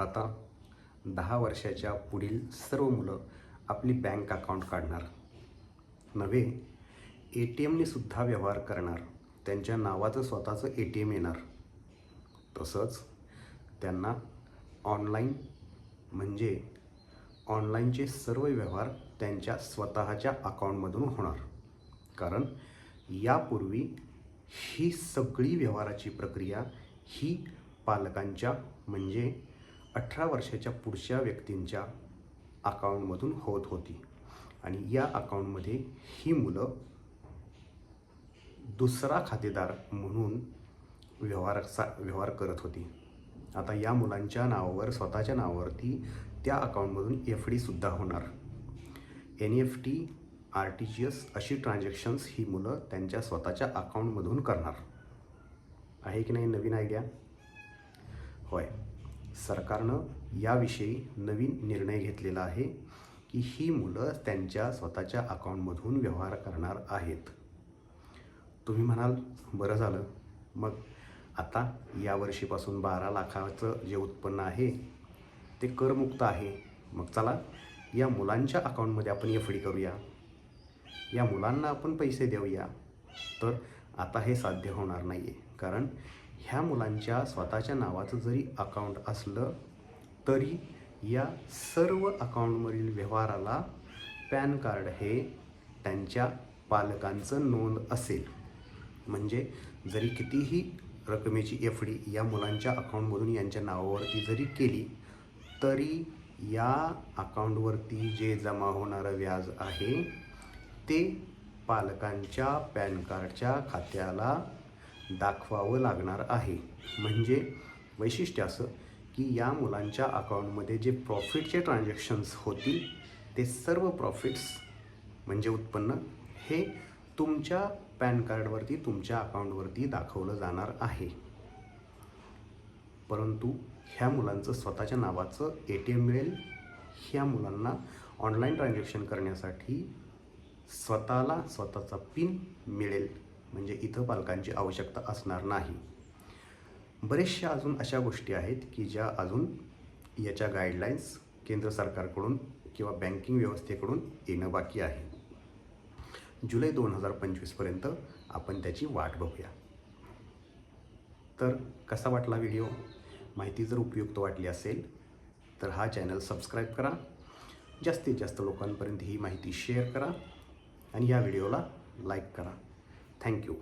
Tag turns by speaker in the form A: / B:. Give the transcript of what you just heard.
A: आता दहा वर्षाच्या पुढील सर्व मुलं आपली बँक अकाउंट काढणार. नव्हे ए टी एमने सुद्धा व्यवहार करणार. त्यांच्या नावाचं स्वतःचं ए टी एम येणार. तसंच त्यांना ऑनलाईन म्हणजे ऑनलाईनचे सर्व व्यवहार त्यांच्या स्वतःच्या अकाउंटमधून होणार. कारण यापूर्वी ही सगळी व्यवहाराची प्रक्रिया ही पालकांच्या म्हणजे अठरा वर्षाच्या पुढच्या व्यक्तींच्या अकाउंटमधून होत होती. आणि या अकाउंटमध्ये ही मुलं दुसरा खातेदार म्हणून व्यवहाराचा व्यवहार करत होती. आता या मुलांच्या नावावर स्वतःच्या नावावरती त्या अकाउंटमधून एफ डीसुद्धा होणार. N F T R T G S अशी ट्रान्झॅक्शन्स ही मुलं त्यांच्या स्वतःच्या अकाउंटमधून करणार. आहे की नाही नवीन आयडिया? होय. सरकारनं याविषयी नवीन निर्णय घेतलेला आहे की ही मुलं त्यांच्या स्वतःच्या अकाउंटमधून व्यवहार करणार आहेत. तुम्ही म्हणाल बरं झालं. मग आता या वर्षीपासून बारा लाखाचं जे उत्पन्न आहे ते करमुक्त आहे. मग चला या मुलांच्या अकाउंटमध्ये आपण एफ डी करूया. या मुलांना आपण पैसे देऊया. तर आता हे साध्य होणार नाही आहे कारण ह्या मुलांच्या स्वतःच्या नावाचं जरी अकाउंट असलं तरी या सर्व अकाउंटमधील व्यवहाराला पॅन कार्ड हे त्यांच्या पालकांचं नोंद असेल. म्हणजे जरी कितीही रकमेची एफ डी या मुलांच्या अकाउंटमधून यांच्या नावावरती जरी केली तरी या अकाउंटवरती जे जमा होणारं व्याज आहे ते पालकांच्या पॅन कार्डच्या खात्याला दाखवावं लागणार आहे. म्हणजे वैशिष्ट्य असं की या मुलांच्या अकाउंटमध्ये जे प्रॉफिटचे ट्रान्झॅक्शन्स होतील ते सर्व प्रॉफिट्स म्हणजे उत्पन्न हे तुमच्या पॅन कार्डवरती तुमच्या अकाउंटवरती दाखवलं जाणार आहे. परंतु ह्या मुलांचं स्वतःच्या नावाचं ए टी एम मिळेल. ह्या मुलांना ऑनलाईन ट्रान्झॅक्शन करण्यासाठी स्वतःला स्वतःचा पिन मिळेल. म्हणजे इथं पालकांची आवश्यकता असणार नाही. बरेचशा अजून अशा गोष्टी आहेत की ज्या अजून याच्या गाईडलाईन्स केंद्र सरकारकडून किंवा बँकिंग व्यवस्थेकडून येणं बाकी आहे. जुलै दोन हजार पंचवीसपर्यंत आपण त्याची वाट बघूया. तर कसा वाटला व्हिडिओ? माहिती जर उपयुक्त वाटली असेल तर हा चॅनल सबस्क्राईब करा. जास्तीत जास्त लोकांपर्यंत ही माहिती शेअर करा आणि या व्हिडिओला लाईक करा. Thank you.